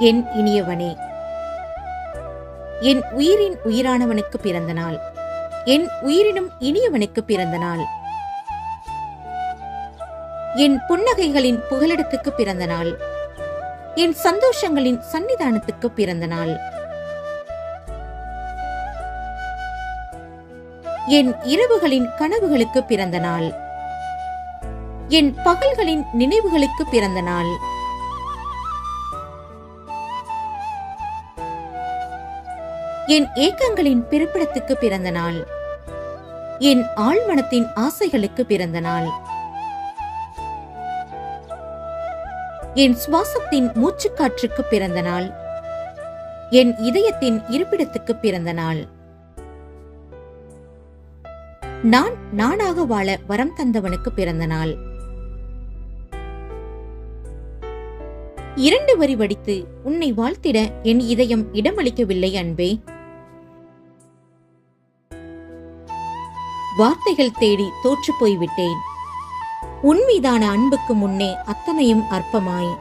என் இனியவனே. என் உயிரின் உயிரானவனுக்கு பிறந்த நாள். என் உயிரினும் இனியவனுக்கு பிறந்த நாள். என் புன்னகைகளின் புகலிடத்துக்கு பிறந்த நாள். என் சந்தோஷங்களின் சன்னிதானத்துக்கு பிறந்த நாள். என் இரவுகளின் கனவுகளுக்கு பிறந்த நாள். என் பகல்களின் நினைவுகளுக்கு பிறந்த நாள். என் ஏக்கங்களின் பிறப்பிடத்துக்கு பிறந்த நாள். என் ஆழ்மனத்தின் ஆசைகளுக்கு பிறந்த நாள். என் சுவாசத்தின் மூச்சுக்காற்றுக்கு பிறந்த நாள். என் இதயத்தின் இருப்பிடத்துக்கு பிறந்த நாள். நான் நானாக வாழ வரம் தந்தவனுக்கு பிறந்த நாள். இரண்டு வரி வடித்து உன்னை வாழ்த்திட என் இதயம் இடமளிக்கவில்லை அன்பே. வார்த்தைகள் தேடி தோற்று போய்விட்டேன். உன் மீதான அன்புக்கு முன்னே அத்தனையும் அற்பமாய்.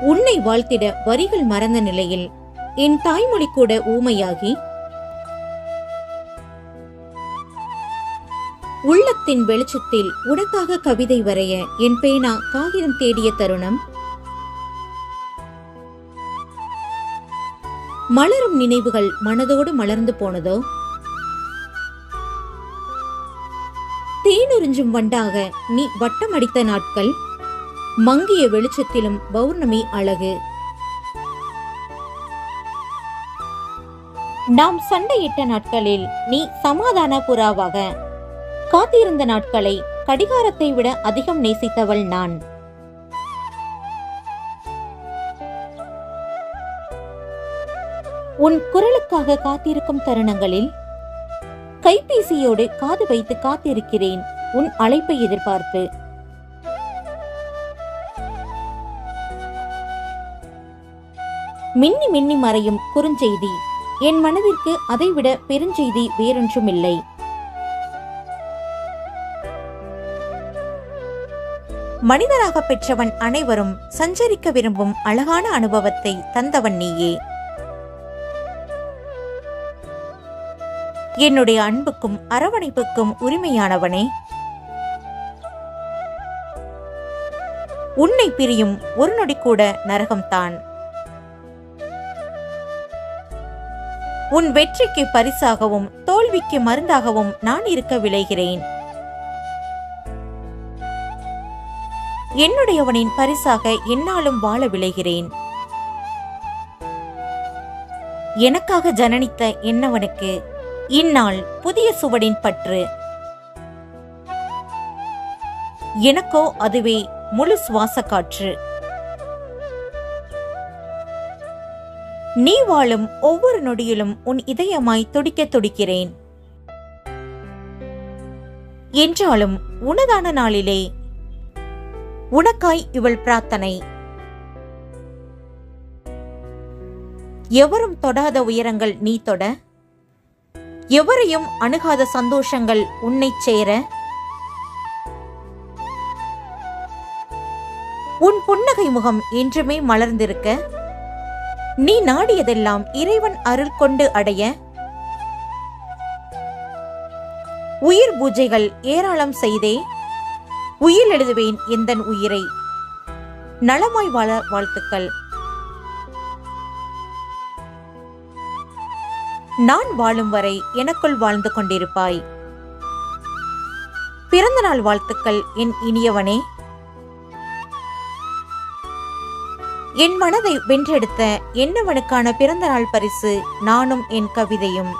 உன்னை வாழ்த்திட வரிகள் மறந்த நிலையில் என் தாய்மொழி கூட ஊமையாகி உள்ளத்தின் வெளிச்சத்தில் உனக்காக கவிதை வரைய என் பேனா காகிதம் தேடிய தருணம் மலரும் நினைவுகள் மனதோடு மலர்ந்து போனதோ? தேனுறிஞ்சும் வண்டாக நீ வட்டமடித்த நாட்கள்? மங்கிய வெளிச்சத்திலும் பௌர்ணமி அழகு. நாம் சண்டையிட்ட நாட்களில் நீ சமாதான புறாவாக காத்திருந்த நாட்களை கடிகாரத்தை விட அதிகம் நேசித்தவள் நான். உன் குரலுக்காக காத்திருக்கும் தருணங்களில் கைபேசியோடு காது வைத்து காத்திருக்கிறேன் உன் அழைப்பை எதிர்பார்த்து. மின்னி மின்னி மறையும் குறுஞ்செய்தி. என் மனதிற்கு அதைவிட பெருஞ்செய்தி வேறொன்றும் இல்லை மனிதராக பெற்றவன் அனைவரும் சஞ்சரிக்க விரும்பும் அழகான அனுபவத்தை தந்தவன் நீயே. என்னுடைய அன்புக்கும் அரவணைப்புக்கும் உரிமையானவனே. உன்னை பிரியும் ஒரு நொடி கூட நரகம்தான். உன் வெற்றிக்கு பரிசாகவும் தோல்விக்கு மருந்தாகவும் நான் இருக்க விளைகிறேன். என்னுடையவனின் பரிசாக என்னாலும் வாழ விளைகிறேன். எனக்காக ஜனனித்த என்னவனுக்கு இந்நாள் புதிய சுவடின் பற்று. எனக்கோ அதுவே முழு சுவாச காற்று நீ வாழும் ஒவ்வொரு நொடியிலும் உன் இதயமாய் துடிக்க துடிக்கிறேன். என்றாலும் உனதான நாளிலே உனக்காய் இவள் பிரார்த்தனை. எவரும் தொடாத உயரங்கள் நீ தொட எவரையும் அணுகாத சந்தோஷங்கள் உன்னைச் சேர? உன் புன்னகை முகம் என்றுமே மலர்ந்திருக்க? நீ நாடியதெல்லாம் இறைவன் அருள் கொண்டு அடைய? உயிர் பூஜைகள் ஏராளம் செய்தே? உயிர் எழுதுவேன் எந்தன் உயிரை? நலமாய் வாழ வாழ்த்துக்கள். நான் வாழும் வரை எனக்குள் வாழ்ந்து கொண்டிருப்பாய். பிறந்தநாள் வாழ்த்துக்கள் என் இனியவனே. என் மனதை வென்றெடுத்த என்னவனுக்கான பிறந்தநாள் பரிசு நானும் என் கவிதையும்.